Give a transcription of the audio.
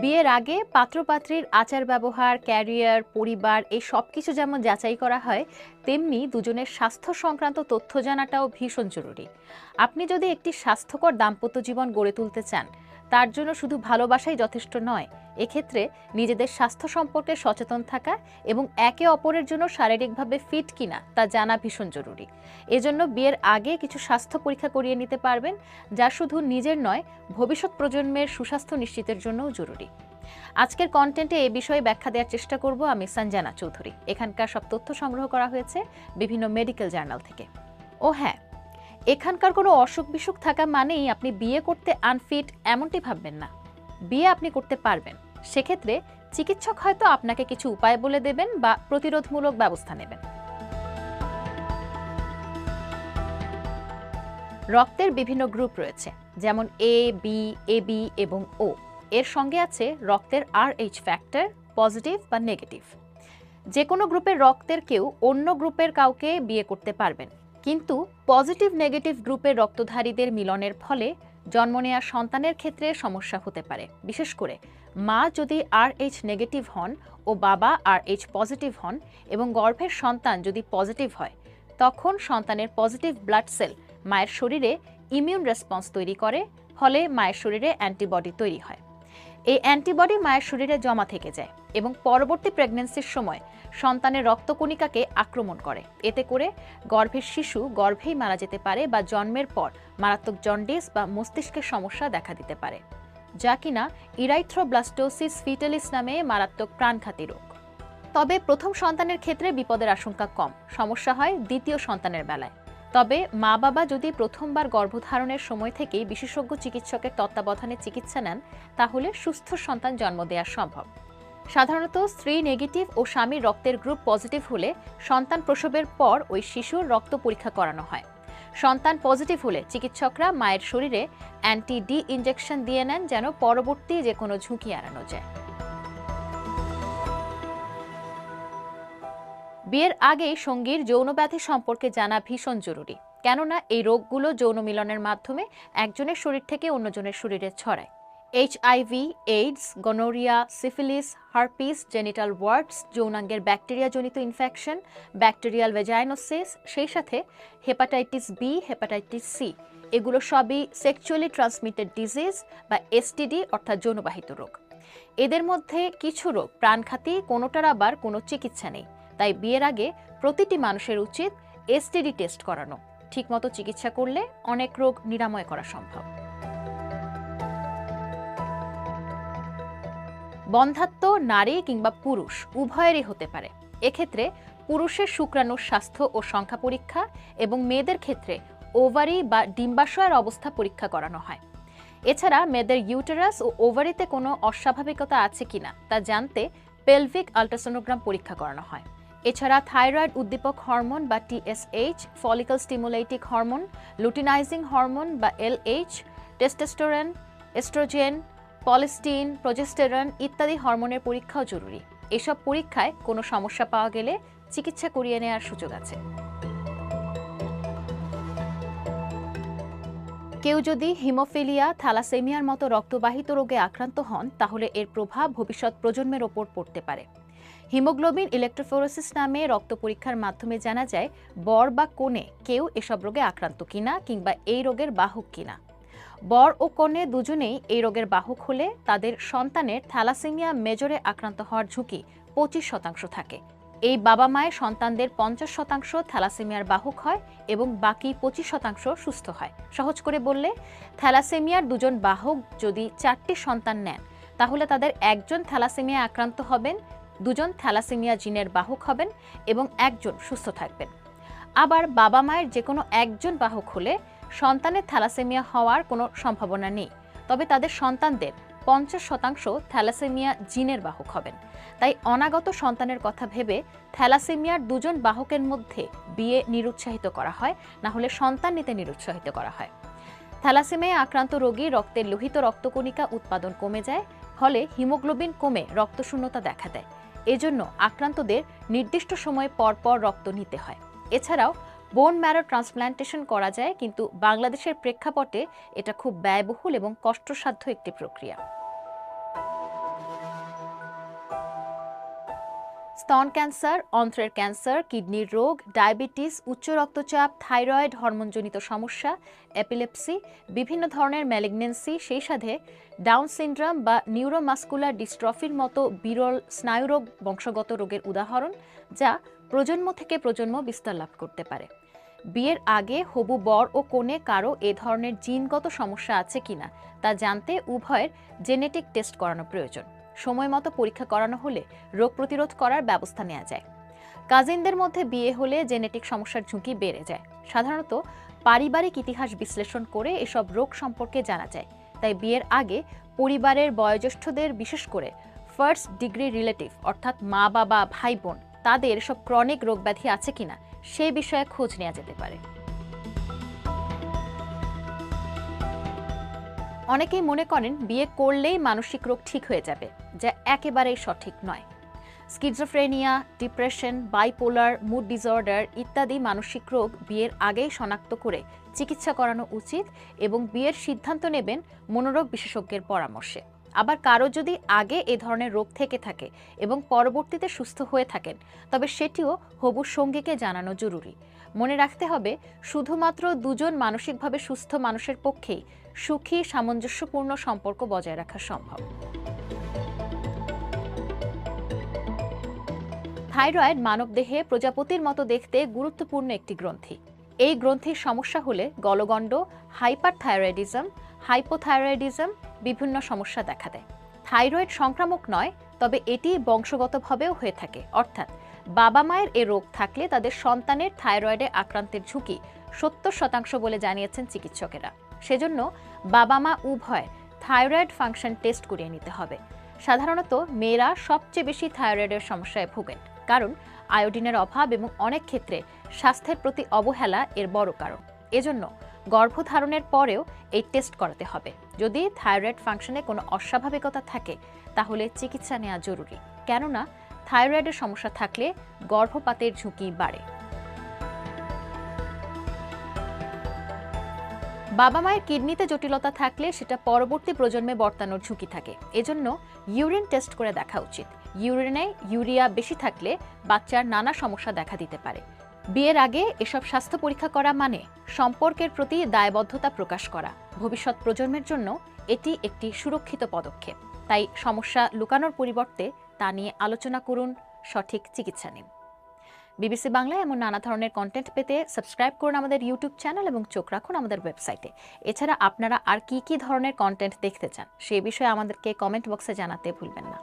বিয়ের আগে পাত্রপাত্রীর আচার ব্যবহার, ক্যারিয়ার, পরিবার এই সব কিছু যেমন যাচাই করা হয়, তেমনি দুজনের স্বাস্থ্য সংক্রান্ত তথ্য জানাটাও ভীষণ জরুরি। আপনি যদি একটি স্বাস্থ্যকর দাম্পত্য জীবন গড়ে তুলতে চান তার জন্য শুধু ভালোবাসাই যথেষ্ট নয়, এক্ষেত্রে নিজেদের স্বাস্থ্য সম্পর্কে সচেতন থাকা এবং একে অপরের জন্য শারীরিকভাবে ফিট কিনা তা জানা ভীষণ জরুরি। এজন্য বিয়ের আগে কিছু স্বাস্থ্য পরীক্ষা করিয়ে নিতে পারবেন, যা শুধু নিজের নয়, ভবিষ্যৎ প্রজন্মের সুস্বাস্থ্য নিশ্চিতের জন্যও জরুরি। আজকের কন্টেন্টে এ বিষয়ে ব্যাখ্যা দেওয়ার চেষ্টা করব আমি সঞ্জানা চৌধুরী। এখানকার সব তথ্য সংগ্রহ করা হয়েছে বিভিন্ন মেডিকেল জার্নাল থেকে। ও হ্যাঁ এখানকার কোনো অসুখ বিসুখ থাকা মানেই আপনি বিয়ে করতে আনফিট এমনটি ভাববেন না। বিয়ে আপনি করতে পারবেন। সেক্ষেত্রে চিকিৎসক হয়তো আপনাকে কিছু উপায় বলে দেবেন বা প্রতিরোধমূলক ব্যবস্থা নেবেন। রক্তের বিভিন্ন গ্রুপ রয়েছে, যেমন এ বি এ বি এবং ও এর সঙ্গে আছে রক্তের আর এইচ ফ্যাক্টর পজিটিভ বা নেগেটিভ যে কোনো গ্রুপের রক্তের কেউ অন্য গ্রুপের কাউকে বিয়ে করতে পারবেন। কিন্তু পজিটিভ নেগেটিভ গ্রুপের রক্তধারীদের মিলনের ফলে জন্ম নেওয়া সন্তানের ক্ষেত্রে সমস্যা হতে পারে। বিশেষ করে মা যদি আর এইচ নেগেটিভ হন ও বাবা আর এইচ পজিটিভ হন এবং গর্ভের সন্তান যদি পজিটিভ হয়, তখন সন্তানের পজিটিভ ব্লাড সেল মায়ের শরীরে ইমিউন রেসপন্স তৈরি করে, ফলে মায়ের শরীরে অ্যান্টিবডি তৈরি হয়। এই অ্যান্টিবডি মায়ের শরীরে জমা থেকে যায়। এবং পরবর্তী প্রেগন্যান্সির সময় সন্তানের রক্তকণিকাকে আক্রমণ করে। এতে করে গর্ভের শিশু গর্ভেই মারা যেতে পারে বা জন্মের পর মারাত্মক জন্ডিস বা মস্তিষ্কের সমস্যা দেখা দিতে পারে, যা কিনা ইরাইথ্রোব্লাস্টোসিস ফিটালিস নামে মারাত্মক প্রাণঘাতী রোগ। তবে প্রথম সন্তানের ক্ষেত্রে বিপদের আশঙ্কা কম, সমস্যা হয় দ্বিতীয় সন্তানের বেলায়। তবে মা বাবা যদি প্রথমবার গর্ভধারণের সময় থেকেই বিশেষজ্ঞ চিকিৎসকের তত্ত্বাবধানে চিকিৎসা নেন, তাহলে সুস্থ সন্তান জন্ম দেওয়া সম্ভব। সাধারণত স্ত্রী নেগেটিভ ও স্বামীর রক্তের গ্রুপ পজিটিভ হলে সন্তান প্রসবের পর ওই শিশুর রক্ত পরীক্ষা করানো হয়। সন্তান পজিটিভ হলে চিকিৎসকরা মায়ের শরীরে অ্যান্টি ডি ইনজেকশন দিয়ে নেন যেন পরবর্তী যে কোনো ঝুঁকি এড়ানো যায়। বিয়ের আগেই সঙ্গীর যৌনব্যাধি সম্পর্কে জানা ভীষণ জরুরি। কেননা এই রোগগুলো যৌন মিলনের মাধ্যমে একজনের শরীর থেকে অন্যজনের শরীরে ছড়ায়। HIV AIDS gonorrhoea syphilis herpes genital warts যৌনাঙ্গের ব্যাকটেরিয়াজনিত ইনফেকশন ব্যাকটেরিয়াল ভেজাইনোসিস সেই সাথে হেপাটাইটিস বি হেপাটাইটিস সি এগুলো সবই সেক্সুয়ালি ট্রান্সমিটেড ডিজিজ বা এসটিডি অর্থাৎ যৌনবাহিত রোগ। এদের মধ্যে কিছু রোগ, প্রাণঘাতী, কোনোটার আবার কোনো চিকিৎসা নেই। তাই বিয়ের আগে প্রতিটি মানুষের উচিত এসটিডি টেস্ট করানো। ঠিকমতো চিকিৎসা করলে অনেক রোগ নিরাময় করা সম্ভব। বন্ধাত্ম, নারী কিংবা পুরুষ, উভয়েরই হতে পারে। এক্ষেত্রে পুরুষের শুক্রাণুর স্বাস্থ্য ও সংখ্যা পরীক্ষা এবং মেয়েদের ক্ষেত্রে ওভারি বা ডিম্বাশয়ের অবস্থা পরীক্ষা করানো হয়। এছাড়া মেয়েদের ইউটেরাস ও ওভারিতে কোনো অস্বাভাবিকতা আছে কিনা তা জানতে পেলভিক আল্ট্রাসোনোগ্রাম পরীক্ষা করানো হয়। এছাড়া থাইরয়েড উদ্দীপক হরমোন বা TSH follicle stimulating hormone, luteinizing hormone বা এলএইচ টেস্টোস্টেরন, এস্ট্রোজেন পলিস্টিন, প্রজেস্টেরন ইত্যাদি হরমোনের পরীক্ষাও জরুরি। এসব পরীক্ষায় কোনো সমস্যা পাওয়া গেলে চিকিৎসা করিয়ে নেওয়ার সুযোগ আছে। কেউ যদি হিমোফিলিয়া, থ্যালাসেমিয়ার মতো রক্তবাহিত রোগে আক্রান্ত হন, তাহলে এর প্রভাব ভবিষ্যৎ প্রজন্মের ওপর পড়তে পারে। হিমোগ্লোবিন ইলেকট্রোফোরোসিস নামে রক্ত পরীক্ষার মাধ্যমে জানা যায়, বর বা কোণে কেউ এসব রোগে আক্রান্ত কিনা কিংবা এই রোগের বাহক কিনা। বর ও কনে দুজনেই এই রোগের বাহক হলে তাদের সন্তানের থ্যালাসেমিয়া মেজরে আক্রান্ত হওয়ার ঝুঁকি পঁচিশ শতাংশ থাকে। এই বাবা মায়ের সন্তানদের পঞ্চাশ শতাংশ থ্যালাসেমিয়ার বাহক হয় এবং বাকি পঁচিশ শতাংশ সুস্থ হয়। সহজ করে বললে, থ্যালাসেমিয়ার দুজন বাহক যদি চারটি সন্তান নেন, তাহলে তাদের একজন থ্যালাসেমিয়া আক্রান্ত হবেন, দুজন থ্যালাসেমিয়া জিনের বাহক হবেন এবং একজন সুস্থ থাকবেন। আবার বাবা মায়ের যে কোনো একজন বাহক হলে সন্তানের থ্যালাসেমিয়া হওয়ার কোনো সম্ভাবনা নেই। তবে তাদের সন্তানদের পঞ্চাশ শতাংশ থ্যালাসেমিয়া জিনের বাহক হবেন। তাই অনাগত সন্তানের কথা ভেবে থ্যালাসেমিয়ার দুজন বাহকের মধ্যে বিয়ে নিরুৎসাহিত করা হয়, না হলে সন্তান নিতে নিরুৎসাহিত করা হয়। থ্যালাসেমিয়া আক্রান্ত রোগী রক্তের লোহিত রক্তকণিকা উৎপাদন কমে যায়, ফলে হিমোগ্লোবিন কমে রক্তশূন্যতা দেখা দেয়। এজন্য আক্রান্তদের নির্দিষ্ট সময় পর পর রক্ত নিতে হয়। এছাড়াও বোন ম্যারো ট্রান্সপ্ল্যান্টেশন করা যায়, কিন্তু বাংলাদেশের প্রেক্ষাপটে এটা খুব ব্যয়বহুল এবং কষ্টসাধ্য একটি প্রক্রিয়া। স্তন ক্যান্সার, অন্ত্রের ক্যান্সার, কিডনির রোগ, ডায়াবেটিস, উচ্চ রক্তচাপ, থাইরয়েড, হরমোনজনিত সমস্যা, এপিলেপসি, বিভিন্ন ধরনের ম্যালিগনেন্সি, সেই সাথে ডাউন সিনড্রাম বা নিউরোমাস্কুলার ডিস্ট্রফির মতো বিরল স্নায়ুরোগ বংশগত রোগের উদাহরণ, যা প্রজন্ম থেকে প্রজন্ম বিস্তার লাভ করতে পারে। বিয়ের আগে হবু বর ও কনে কারও এ ধরনের জিনগত সমস্যা আছে কিনা তা জানতে উভয়ের জেনেটিক টেস্ট করানো প্রয়োজন। সময় মতো পরীক্ষা করানো হলে রোগ প্রতিরোধ করার ব্যবস্থা নেওয়া যায়। কাজিনদের মধ্যে বিয়ে হলে জেনেটিক সমস্যার ঝুঁকি বেড়ে যায়। সাধারণত পারিবারিক ইতিহাস বিশ্লেষণ করে এসব রোগ সম্পর্কে জানা যায়। তাই বিয়ের আগে পরিবারের বয়োজ্যেষ্ঠদের, বিশেষ করে ফার্স্ট ডিগ্রি রিলেটিভ অর্থাৎ মা বাবা ভাই বোন তাদের সব ক্রনিক রোগ ব্যাধি আছে কিনা সেই বিষয়ে খোঁজ নেওয়া যেতে পারে। অনেকেই মনে করেন বিয়ে করলেই মানসিক রোগ ঠিক হয়ে যাবে, যা একেবারেই সঠিক নয়। Schizophrenia, depression bipolar mood disorder ইত্যাদি মানসিক রোগ বিয়ের আগেই শনাক্ত করে চিকিৎসা করানো উচিত এবং বিয়ের সিদ্ধান্ত নেবেন মনোরোগ বিশেষজ্ঞের পরামর্শে। আবার কারও যদি আগে এ ধরনের রোগ থেকে থাকে এবং পরবর্তীতে সুস্থ হয়ে থাকেন, তবে সেটিও হবু সঙ্গীকে জানানো জরুরি। মনে রাখতে হবে, শুধুমাত্র দুজন মানসিকভাবে সুস্থ মানুষের পক্ষেই সুখী, সামঞ্জস্যপূর্ণ সম্পর্ক বজায় রাখা সম্ভব। থাইরয়েড মানবদেহে প্রজাপতির মতো দেখতে গুরুত্বপূর্ণ একটি গ্রন্থি। এই গ্রন্থির সমস্যা হলে গলগণ্ড হাইপার থাইরয়েডিজম হাইপোথাইরয়েডিজম বিভিন্ন সমস্যা দেখা দেয়। থাইরয়েড সংক্রামক নয়, তবে এটি বংশগতভাবেও হয়ে থাকে। অর্থাৎ বাবা মায়ের এ রোগ থাকলে তাদের সন্তানের থাইরয়েডে আক্রান্তের ঝুঁকি সত্তর শতাংশ বলে জানিয়েছেন চিকিৎসকেরা। সেজন্য বাবা মা উভয় থাইরয়েড ফাংশন টেস্ট করিয়ে নিতে হবে। সাধারণত মেয়েরা সবচেয়ে বেশি থাইরয়েডের সমস্যায় ভোগেন। কারণ আয়োডিনের অভাব এবং অনেক ক্ষেত্রে স্বাস্থ্যের প্রতি অবহেলা এর বড় কারণ। এজন্য গর্ভধারণের পরেও এই টেস্ট করাতে হবে। যদি থাইরয়েড ফাংশনে কোনো অস্বাভাবিকতা থাকে, তাহলে চিকিৎসা নেওয়া জরুরি। কেননা, থাইরয়েডের সমস্যা থাকলে গর্ভপাতের ঝুঁকি বাড়ে। বাবা মায়ের কিডনিতে জটিলতা থাকলে সেটা পরবর্তী প্রজন্মে বর্তানোর ঝুঁকি থাকে। এজন্য ইউরিন টেস্ট করে দেখা উচিত। ইউরিনে ইউরিয়া বেশি থাকলে বাচ্চার নানা সমস্যা দেখা দিতে পারে। বিয়ের আগে এসব স্বাস্থ্য পরীক্ষা করা মানে সম্পর্কের প্রতি দায়বদ্ধতা প্রকাশ করা। ভবিষ্যৎ প্রজন্মের জন্য এটি একটি সুরক্ষিত পদক্ষেপ। তাই সমস্যা লুকানোর পরিবর্তে তা নিয়ে আলোচনা করুন, সঠিক চিকিৎসা নিন। বিবিসি বাংলায় এমন নানা ধরনের কন্টেন্ট পেতে সাবস্ক্রাইব করুন আমাদের ইউটিউব চ্যানেল এবং চোখ রাখুন আমাদের ওয়েবসাইটে এছাড়া আপনারা আর কি কি ধরনের কন্টেন্ট দেখতে চান, সে বিষয়ে আমাদেরকে কমেন্ট বক্সে জানাতে ভুলবেন না।